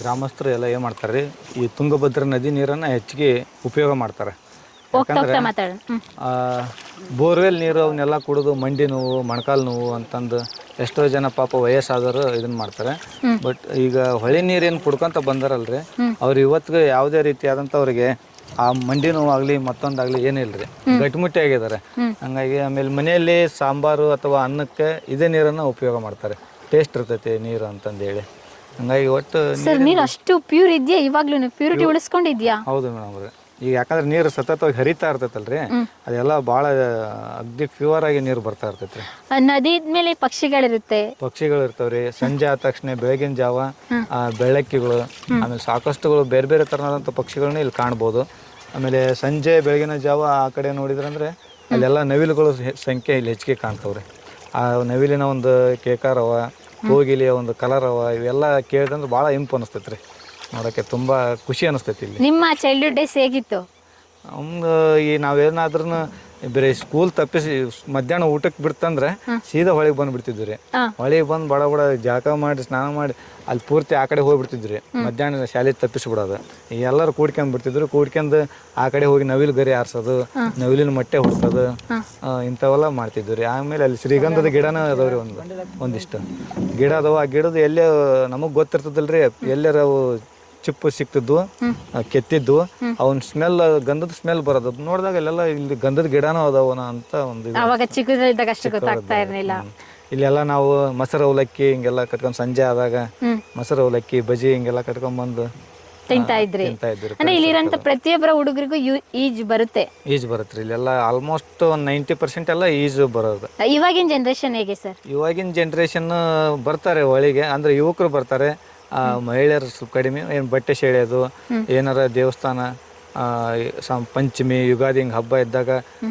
ಗ್ರಾಮಸ್ಥರು ಎಲ್ಲ ಏನು ಮಾಡ್ತಾರೆ ರೀ? ಈ ತುಂಗಭದ್ರಾ ನದಿ ನೀರನ್ನು ಹೆಚ್ಚಿಗೆ ಉಪಯೋಗ ಮಾಡ್ತಾರೆ. ಹೋಗ್ತಾ ಬೋರ್ವೆಲ್ ನೀರು ಅವನ್ನೆಲ್ಲ ಕುಡಿದು ಮಂಡಿ ನೋವು ಮೊಣಕಾಲು ನೋವು ಅಂತಂದು ಎಷ್ಟೋ ಜನ ಪಾಪ ವಯಸ್ಸಾದವರು ಇದನ್ನ ಮಾಡ್ತಾರೆ. ಬಟ್ ಈಗ ಹೊಳೆ ನೀರೇನು ಕುಡ್ಕೊಂತ ಬಂದಾರಲ್ರಿ? ಅವ್ರು ಇವತ್ತಿಗೆ ಯಾವುದೇ ರೀತಿಯಾದಂಥ ಅವ್ರಿಗೆ ಆ ಮಂಡಿ ನೋವಾಗಲಿ ಮತ್ತೊಂದಾಗಲಿ ಏನಿಲ್ಲ ರೀ ಗಟ್ಟಿಮುಟ್ಟಿ ಆಗಿದ್ದಾರೆ. ಹಂಗಾಗಿ ಆಮೇಲೆ ಮನೆಯಲ್ಲಿ ಸಾಂಬಾರು ಅಥವಾ ಅನ್ನಕ್ಕೆ ಇದೇ ನೀರನ್ನು ಉಪಯೋಗ ಮಾಡ್ತಾರೆ. ಟೇಸ್ಟ್ ಇರ್ತೈತಿ ನೀರು ಅಂತಂದೇಳಿ. ಹಂಗಾಗಿ ಒಟ್ಟು ಸರ್ ನೀರು ಅಷ್ಟು ಪ್ಯೂರ್ ಇದೆಯಾ? ಇವಾಗ್ಲೂ ಪ್ಯೂರಿಟಿ ಉಳಿಸ್ಕೊಂಡಿದ್ಯಾ? ಹೌದು ಮೇಡಮ್ ಅವ್ರೆ ಈಗ ಯಾಕಂದ್ರೆ ನೀರು ಸತತವಾಗಿ ಹರಿತಾ ಇರ್ತೈತಲ್ರಿ ಅದೆಲ್ಲ ಭಾಳ ಅಗ್ದಿ ಪ್ಯೂರ್ ಆಗಿ ನೀರು ಬರ್ತಾ ಇರ್ತೈತ್ರಿ. ನದಿ ಮೇಲೆ ಪಕ್ಷಿಗಳಿರುತ್ತೆ. ಪಕ್ಷಿಗಳು ಇರ್ತಾವ್ರಿ ಸಂಜೆ ಆದ ತಕ್ಷಣ ಬೆಳಗಿನ ಜಾವ ಆ, ಬೆಳ್ಳಕ್ಕಿಗಳು ಆಮೇಲೆ ಸಾಕಷ್ಟುಗಳು ಬೇರೆ ಬೇರೆ ತರನಾದಂಥ ಪಕ್ಷಿಗಳನ್ನ ಇಲ್ಲಿ ಕಾಣ್ಬೋದು. ಆಮೇಲೆ ಸಂಜೆ ಬೆಳಗಿನ ಜಾವ ಆ ಕಡೆ ನೋಡಿದ್ರಂದ್ರೆ ಅಲ್ಲೆಲ್ಲ ನವಿಲುಗಳು ಹೆ- ಸಂಖ್ಯೆ ಇಲ್ಲಿ ಹೆಚ್ಚಿಗೆ ಕಾಣ್ತಾವ್ರಿ. ಆ ನವಿಲಿನ ಒಂದು ಕೇಕಾರವ ಕೋಗಿಲಿಯ ಒಂದು ಕಲರ್ ಅವ ಇವೆಲ್ಲ ಕೇಳಿದಂದ್ರೆ ಭಾಳ ಇಂಪು ಅನಿಸ್ತೈತೆ ರೀ ನೋಡೋಕ್ಕೆ ತುಂಬ ಖುಷಿ ಅನಿಸ್ತೈತಿ ಇಲ್ಲಿ. ನಿಮ್ಮ ಚೈಲ್ಡ್ಹುಡ್ ಡೇಸ್ ಹೇಗಿತ್ತು? ಒಂದು ಈ ನಾವೇನಾದ್ರೂ ಬೇರೆ ಸ್ಕೂಲ್ ತಪ್ಪಿಸಿ ಮಧ್ಯಾಹ್ನ ಊಟಕ್ಕೆ ಬಿಡ್ತಂದ್ರೆ ಸೀದಾ ಹೊಳಿಗೆ ಬಂದು ಬಿಡ್ತಿದ್ವಿ ರೀ. ಹೊಳಿಗೆ ಬಂದು ಬಡ ಬಡ ಜಳಕ ಮಾಡಿ ಸ್ನಾನ ಮಾಡಿ ಅಲ್ಲಿ ಪೂರ್ತಿ ಆ ಕಡೆ ಹೋಗ್ಬಿಡ್ತಿದ್ವಿ ಮಧ್ಯಾಹ್ನ ಶಾಲೆ ತಪ್ಪಿಸ್ಬಿಡೋದು. ಎಲ್ಲರೂ ಕೂಡ್ಕೊಂಡ್ ಬಿಡ್ತಿದ್ರು ಕೂಡ್ಕೊಂಡು ಆ ಕಡೆ ಹೋಗಿ ನವಿಲು ಗರಿ ಆರ್ಸೋದು ನವಿಲಿನ ಮೊಟ್ಟೆ ಹುಡ್ಕೋದು ಇಂಥವೆಲ್ಲ ಮಾಡ್ತಿದ್ವಿ ರೀ. ಆಮೇಲೆ ಅಲ್ಲಿ ಶ್ರೀಗಂಧದ ಗಿಡನೂ ಗಿಡನ ರೀ ಒಂದು ಒಂದಿಷ್ಟು. ಗಿಡ ಅದಾವ ಆ ಗಿಡದ ಎಲ್ಲೇ ನಮಗೆ ಗೊತ್ತಿರ್ತದಲ್ರಿ ರೀ ಅವು ಚಿಪ್ಪು ಸಿಕ್ತಿದ್ವು ಕೆತ್ತಿದ್ದು ಅವನ್ ಸ್ಮೆಲ್ ಗಂಧದ ಸ್ಮೆಲ್ ಬರೋದು. ನೋಡಿದಾಗ ಇಲ್ಲೆಲ್ಲ ಇಲ್ಲಿ ಗಂಧದ ಗಿಡನೂ ಅದಾವನ ಅಂತ ಒಂದು ಇದು. ಅವಾಗ ಚಿಕ್ಕದ್ರಿದ್ದಾಗ ಅಷ್ಟು ಗೊತ್ತಾಗ್ತಾ ಇರಲಿಲ್ಲ. ಇಲ್ಲೆಲ್ಲ ನಾವು ಮೊಸರು ಅವಲಕ್ಕಿ ಹಿಂಗೆಲ್ಲ ಕಟ್ಕೊಂಡ್ ಸಂಜೆ ಆದಾಗ. ಮೊಸರು ಅವಲಕ್ಕಿ ಬಜಿ ಹಿಂಗೆಲ್ಲ ಕಟ್ಕೊಂಡ್ ಬಂದು ತಿಂತಾ ಇದ್ರಿ. ತಿಂತಾ ಇದ್ರಿ ಅಂದ್ರೆ ಇಲ್ಲಿರೋಂಥ ಪ್ರತಿಯೊಬ್ಬರ ಹುಡುಗರಿಗೂ ಯು ಈಜ್ ಬರುತ್ತೆ. ಈಜ್ ಬರುತ್ತೆ ಇಲ್ಲೆಲ್ಲ ಆಲ್ಮೋಸ್ಟ್ ಒಂದ್ ನೈಂಟಿ ಪರ್ಸೆಂಟ್ ಎಲ್ಲ ಈಜ್ ಬರೋದು. ಇವಾಗಿನ ಜನರೇಷನ್ ಹೇಗೆ ಸರ್ ಇವಾಗಿನ ಜನ್ರೇಷನ್ ಬರ್ತಾರೆ ಹೊಳಿಗೆ ಅಂದ್ರೆ ಯುವಕರು ಬರ್ತಾರೆ. ಆ, ಮಹಿಳೆಯರು ಸ್ವಲ್ಪ ಕಡಿಮೆ ಏನು ಬಟ್ಟೆ ಸೆಳೆಯೋದು ಏನಾರ ದೇವಸ್ಥಾನ ಆ, ಸಂ- ಪಂಚಮಿ ಯುಗಾದಿ ಹಿಂಗೆ ಹಬ್ಬ ಇದ್ದಾಗ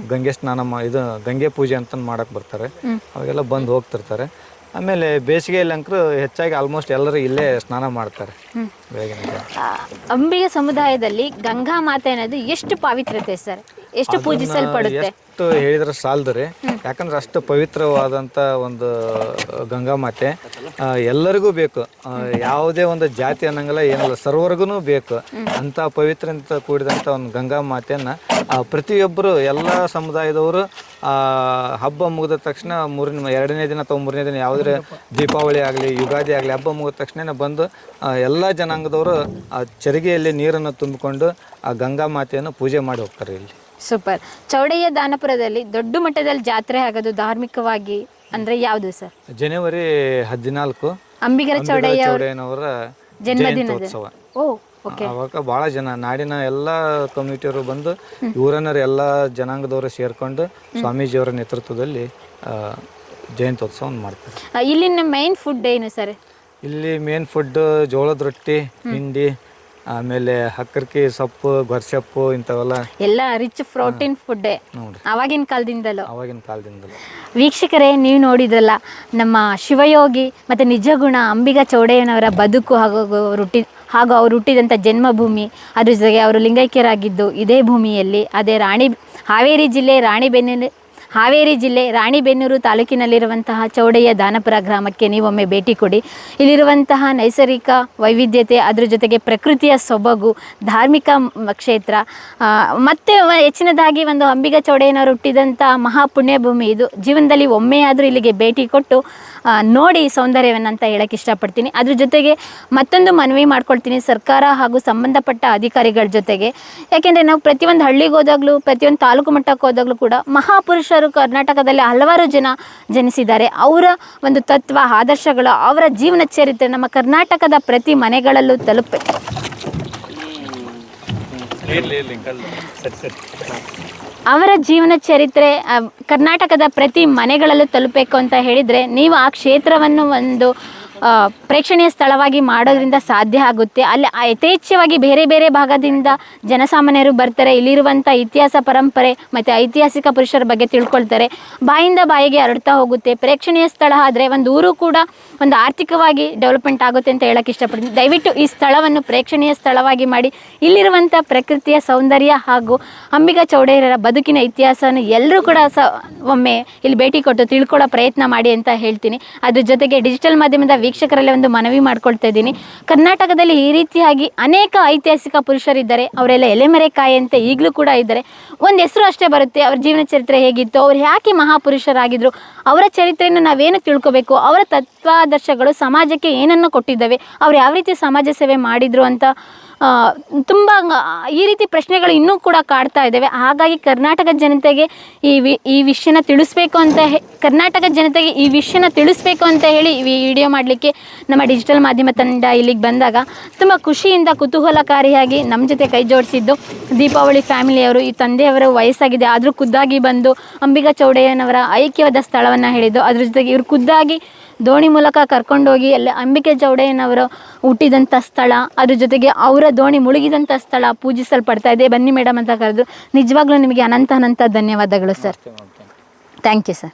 ಗಂಗೆ ಸ್ನಾನ ಮಾ ಇದು ಗಂಗೆ ಪೂಜೆ ಅಂತ ಮಾಡಕ್ ಬರ್ತಾರೆ. ಅವಾಗೆಲ್ಲ ಬಂದು ಹೋಗ್ತಿರ್ತಾರೆ. ಆಮೇಲೆ ಬೇಸಿಗೆಯಲ್ಲಿ ಅಂಕರು ಹೆಚ್ಚಾಗಿ ಆಲ್ಮೋಸ್ಟ್ ಎಲ್ಲರೂ ಇಲ್ಲೇ ಸ್ನಾನ ಮಾಡ್ತಾರೆ. ಬೆಳಗಿನ ಸಮುದಾಯದಲ್ಲಿ ಗಂಗಾ ಮಾತೆ ಅನ್ನೋದು ಎಷ್ಟು ಪಾವಿತ್ರತೆ ಸರ್? ಎಷ್ಟು ಪೂಜಿಸಲ್ಪಡುತ್ತೆ? ಎಷ್ಟು ಹೇಳಿದ್ರೆ ಸಾಲದು ರೀ. ಯಾಕಂದ್ರೆ ಅಷ್ಟು ಪವಿತ್ರವಾದಂಥ ಒಂದು ಗಂಗಾ ಮಾತೆ ಎಲ್ಲರಿಗೂ ಬೇಕು. ಯಾವುದೇ ಒಂದು ಜಾತಿ ಅನ್ನಂಗಿಲ್ಲ ಏನಿಲ್ಲ ಸರ್ವರ್ಗೂ ಬೇಕು. ಅಂತ ಪವಿತ್ರದಿಂದ ಕೂಡಿದಂಥ ಒಂದು ಗಂಗಾ ಮಾತೆಯನ್ನ ಪ್ರತಿಯೊಬ್ಬರು ಎಲ್ಲ ಸಮುದಾಯದವರು ಆ, ಹಬ್ಬ ಮುಗಿದ ತಕ್ಷಣ ಮೂರನೇ ಎರಡನೇ ದಿನ ಅಥವಾ ಮೂರನೇ ದಿನ ಯಾವುದೇ ದೀಪಾವಳಿ ಆಗಲಿ ಯುಗಾದಿ ಆಗಲಿ ಹಬ್ಬ ಮುಗಿದ ತಕ್ಷಣ ಬಂದು ಎಲ್ಲ ಜನಾಂಗದವರು ಆ ಚರಿಗೆಯಲ್ಲಿ ನೀರನ್ನು ತುಂಬಿಕೊಂಡು ಆ ಗಂಗಾ ಮಾತೆಯನ್ನು ಪೂಜೆ ಮಾಡಿ ಹೋಗ್ತಾರೆ ಇಲ್ಲಿ. ಸೂಪರ್. ಚೌಡಯ್ಯ ದಾನಪುರದಲ್ಲಿ ದೊಡ್ಡ ಮಟ್ಟದಲ್ಲಿ ಜಾತ್ರೆ ಆಗೋದು ಧಾರ್ಮಿಕವಾಗಿ ಅಂದ್ರೆ ಯಾವುದು ಸರ್? ಜನವರಿ ಹದಿನಾಲ್ಕು ಅಂಬಿಗರ ಚೌಡಯ್ಯ ಚೌಡಯ್ಯನವರ ಜನ್ಮದಿನೋತ್ಸವ ಓ ಓಕೆ ಅವಾಗ ಬಹಳ ಜನ ನಾಡಿನ ಎಲ್ಲಾ ಕಮ್ಯುನಿಟಿಯವರು ಬಂದು ಊರನ್ನರ ಎಲ್ಲ ಜನಾಂಗದವರು ಸೇರ್ಕೊಂಡು ಸ್ವಾಮೀಜಿಯವರ ನೇತೃತ್ವದಲ್ಲಿ ಜಯಂತ್ಯೋತ್ಸವ ಮಾಡ್ತಾರೆ. ಇಲ್ಲಿನ ಮೇನ್ ಫುಡ್ ಏನು ಸರ್? ಇಲ್ಲಿ ಮೇನ್ ಫುಡ್ ಜೋಳದ ರೊಟ್ಟಿ ಹಿಂಡಿ ಆಮೇಲೆ ಹಕ್ಕರ್ಕಿ ಸೊಪ್ಪು ಗೊರ್ಸೊಪ್ಪು ಇಂಥವೆಲ್ಲ ಎಲ್ಲ ರಿಚ್ ಪ್ರೋಟೀನ್ ಫುಡ್ಡೇ ನೋಡ್ರಿ ಅವಾಗಿನ ಕಾಲದಿಂದಲೂ. ಅವಾಗಿನ ಕಾಲದಿಂದಲೂ. ವೀಕ್ಷಕರೇ ನೀವು ನೋಡಿದ್ರಲ್ಲ ನಮ್ಮ ಶಿವಯೋಗಿ ಮತ್ತು ನಿಜಗುಣ ಅಂಬಿಗ ಚೌಡಯ್ಯನವರ ಬದುಕು ಹಾಗೂ ಹುಟ್ಟಿ ಹಾಗೂ ಅವರು ಹುಟ್ಟಿದಂಥ ಜನ್ಮಭೂಮಿ ಅದ್ರ ಜೊತೆಗೆ ಅವರು ಲಿಂಗೈಕ್ಯರಾಗಿದ್ದು ಇದೇ ಭೂಮಿಯಲ್ಲಿ ಅದೇ ರಾಣಿ ಹಾವೇರಿ ಜಿಲ್ಲೆ ರಾಣಿಬೆನ್ನೂರು ಹಾವೇರಿ ಜಿಲ್ಲೆ ರಾಣಿಬೆನ್ನೂರು ತಾಲೂಕಿನಲ್ಲಿರುವಂತಹ ಚೌಡಯ್ಯ ದಾನಪುರ ಗ್ರಾಮಕ್ಕೆ ನೀವೊಮ್ಮೆ ಭೇಟಿ ಕೊಡಿ. ಇಲ್ಲಿರುವಂತಹ ನೈಸರ್ಗಿಕ ವೈವಿಧ್ಯತೆ, ಅದರ ಜೊತೆಗೆ ಪ್ರಕೃತಿಯ ಸೊಬಗು, ಧಾರ್ಮಿಕ ಕ್ಷೇತ್ರ ಮತ್ತು ಹೆಚ್ಚಿನದಾಗಿ ಒಂದು ಅಂಬಿಗ ಚೌಡಯ್ಯನವರು ಹುಟ್ಟಿದಂಥ ಮಹಾಪುಣ್ಯ ಭೂಮಿ ಇದು. ಜೀವನದಲ್ಲಿ ಒಮ್ಮೆಯಾದರೂ ಇಲ್ಲಿಗೆ ಭೇಟಿ ಕೊಟ್ಟು ನೋಡಿ ಸೌಂದರ್ಯವನ್ನು ಅಂತ ಹೇಳಕ್ಕೆ ಇಷ್ಟಪಡ್ತೀನಿ. ಅದ್ರ ಜೊತೆಗೆ ಮತ್ತೊಂದು ಮನವಿ ಮಾಡ್ಕೊಳ್ತೀನಿ ಸರ್ಕಾರ ಹಾಗೂ ಸಂಬಂಧಪಟ್ಟ ಅಧಿಕಾರಿಗಳ ಜೊತೆಗೆ. ಯಾಕೆಂದರೆ ನಾವು ಪ್ರತಿಯೊಂದು ಹಳ್ಳಿಗೆ ಹೋದಾಗಲೂ, ಪ್ರತಿಯೊಂದು ತಾಲೂಕು ಮಟ್ಟಕ್ಕೆ ಹೋದಾಗಲೂ ಕೂಡ ಮಹಾಪುರುಷರು ಕರ್ನಾಟಕದಲ್ಲಿ ಹಲವಾರು ಜನ ಜನಿಸಿದ್ದಾರೆ. ಅವರ ಒಂದು ತತ್ವ ಆದರ್ಶಗಳು ಅವರ ಜೀವನ ಚರಿತ್ರೆ ನಮ್ಮ ಕರ್ನಾಟಕದ ಪ್ರತಿ ಮನೆಗಳಲ್ಲೂ ತಲುಪೆ. ಸರಿ ಸರಿ. ಅವರ ಜೀವನ ಚರಿತ್ರೆ ಕರ್ನಾಟಕದ ಪ್ರತಿ ಮನೆಗಳಲ್ಲೂ ತಲುಪಬೇಕು ಅಂತ ಹೇಳಿದರೆ ನೀವು ಆ ಕ್ಷೇತ್ರವನ್ನು ಒಂದು ಪ್ರೇಕ್ಷಣೀಯ ಸ್ಥಳವಾಗಿ ಮಾಡೋದ್ರಿಂದ ಸಾಧ್ಯ ಆಗುತ್ತೆ. ಅಲ್ಲಿ ಯಥೇಚ್ಛವಾಗಿ ಬೇರೆ ಬೇರೆ ಭಾಗದಿಂದ ಜನಸಾಮಾನ್ಯರು ಬರ್ತಾರೆ. ಇಲ್ಲಿರುವಂಥ ಇತಿಹಾಸ ಪರಂಪರೆ ಮತ್ತು ಐತಿಹಾಸಿಕ ಪುರುಷರ ಬಗ್ಗೆ ತಿಳ್ಕೊಳ್ತಾರೆ. ಬಾಯಿಂದ ಬಾಯಿಗೆ ಹರಡ್ತಾ ಹೋಗುತ್ತೆ. ಪ್ರೇಕ್ಷಣೀಯ ಸ್ಥಳ ಆದರೆ ಒಂದು ಊರು ಕೂಡ ಒಂದು ಆರ್ಥಿಕವಾಗಿ ಡೆವಲಪ್ಮೆಂಟ್ ಆಗುತ್ತೆ ಅಂತ ಹೇಳಕ್ಕೆ ಇಷ್ಟಪಡ್ತೀನಿ. ದಯವಿಟ್ಟು ಈ ಸ್ಥಳವನ್ನು ಪ್ರೇಕ್ಷಣೀಯ ಸ್ಥಳವಾಗಿ ಮಾಡಿ. ಇಲ್ಲಿರುವಂಥ ಪ್ರಕೃತಿಯ ಸೌಂದರ್ಯ ಹಾಗೂ ಅಂಬಿಗ ಚೌಡೇರರ ಬದುಕಿನ ಇತಿಹಾಸವನ್ನು ಎಲ್ಲರೂ ಕೂಡ ಸ ಒಮ್ಮೆ ಇಲ್ಲಿ ಭೇಟಿ ಕೊಟ್ಟು ತಿಳ್ಕೊಳ್ಳೋ ಪ್ರಯತ್ನ ಮಾಡಿ ಅಂತ ಹೇಳ್ತೀನಿ. ಅದ್ರ ಜೊತೆಗೆ ಡಿಜಿಟಲ್ ಮಾಧ್ಯಮದ ವೀಕ್ಷಕರಲ್ಲಿ ಮನವಿ ಮಾಡ್ಕೊಳ್ತಾ ಇದ್ದೀನಿ. ಕರ್ನಾಟಕದಲ್ಲಿ ಈ ರೀತಿಯಾಗಿ ಅನೇಕ ಐತಿಹಾಸಿಕ ಪುರುಷರಿದ್ದಾರೆ. ಅವರೆಲ್ಲ ಎಲೆಮರೆಕಾಯಿ ಅಂತ ಈಗಲೂ ಕೂಡ ಇದ್ದಾರೆ. ಒಂದು ಹೆಸರು ಅಷ್ಟೇ ಬರುತ್ತೆ. ಅವ್ರ ಜೀವನ ಚರಿತ್ರೆ ಹೇಗಿತ್ತು? ಅವ್ರು ಯಾಕೆ ಮಹಾಪುರುಷರಾಗಿದ್ದರು ಅವರ ಚರಿತ್ರೆಯನ್ನು ನಾವೇನು ತಿಳ್ಕೋಬೇಕು? ಅವರ ತತ್ವಾದರ್ಶಗಳು ಸಮಾಜಕ್ಕೆ ಏನನ್ನು ಕೊಟ್ಟಿದ್ದಾವೆ? ಅವ್ರು ಯಾವ ರೀತಿ ಸಮಾಜ ಸೇವೆ ಮಾಡಿದರು ಅಂತ ತುಂಬ ಈ ರೀತಿ ಪ್ರಶ್ನೆಗಳು ಇನ್ನೂ ಕೂಡ ಕಾಡ್ತಾ ಇದ್ದಾವೆ ಹಾಗಾಗಿ ಕರ್ನಾಟಕ ಜನತೆಗೆ ಈ ವಿ, ಈ ವಿಷಯನ ತಿಳಿಸ್ಬೇಕು ಅಂತ ಕರ್ನಾಟಕ ಜನತೆಗೆ ಈ ವಿಷಯನ ತಿಳಿಸ್ಬೇಕು ಅಂತ ಹೇಳಿ ಈ ವಿಡಿಯೋ ಮಾಡಲಿಕ್ಕೆ ನಮ್ಮ ಡಿಜಿಟಲ್ ಮಾಧ್ಯಮ ತಂಡ ಇಲ್ಲಿಗೆ ಬಂದಾಗ ತುಂಬ ಖುಷಿಯಿಂದ ಕುತೂಹಲಕಾರಿಯಾಗಿ ನಮ್ಮ ಜೊತೆ ಕೈ ಜೋಡಿಸಿದ್ದು ದೀಪಾವಳಿ ಫ್ಯಾಮಿಲಿಯವರು, ಈ ತಂದೆಯವರ ವಯಸ್ಸಾಗಿದೆ, ಆದರೂ ಖುದ್ದಾಗಿ ಬಂದು ಅಂಬಿಗಾ ಚೌಡಯ್ಯನವರ ಐಕ್ಯವಾದ ಸ್ಥಳವನ್ನು ಹೇಳಿದ್ದು, ಅದ್ರ ಜೊತೆಗೆ ಇವರು ಖುದ್ದಾಗಿ ದೋಣಿ ಮೂಲಕ ಕರ್ಕೊಂಡೋಗಿ ಎಲ್ಲ ಅಂಬಿಕೆ ಚೌಡಯ್ಯನವರು ಹುಟ್ಟಿದಂಥ ಸ್ಥಳ ಅದ್ರ ಜೊತೆಗೆ ಅವರ ದೋಣಿ ಮುಳುಗಿದಂಥ ಸ್ಥಳ ಪೂಜಿಸಲ್ಪಡ್ತಾ ಇದೆ. ಬನ್ನಿ ಮೇಡಮ್ ಅಂತ ಕರೆದು ನಿಜವಾಗ್ಲೂ ನಿಮಗೆ ಅನಂತ ಅನಂತ ಧನ್ಯವಾದಗಳು ಸರ್. Thank you sir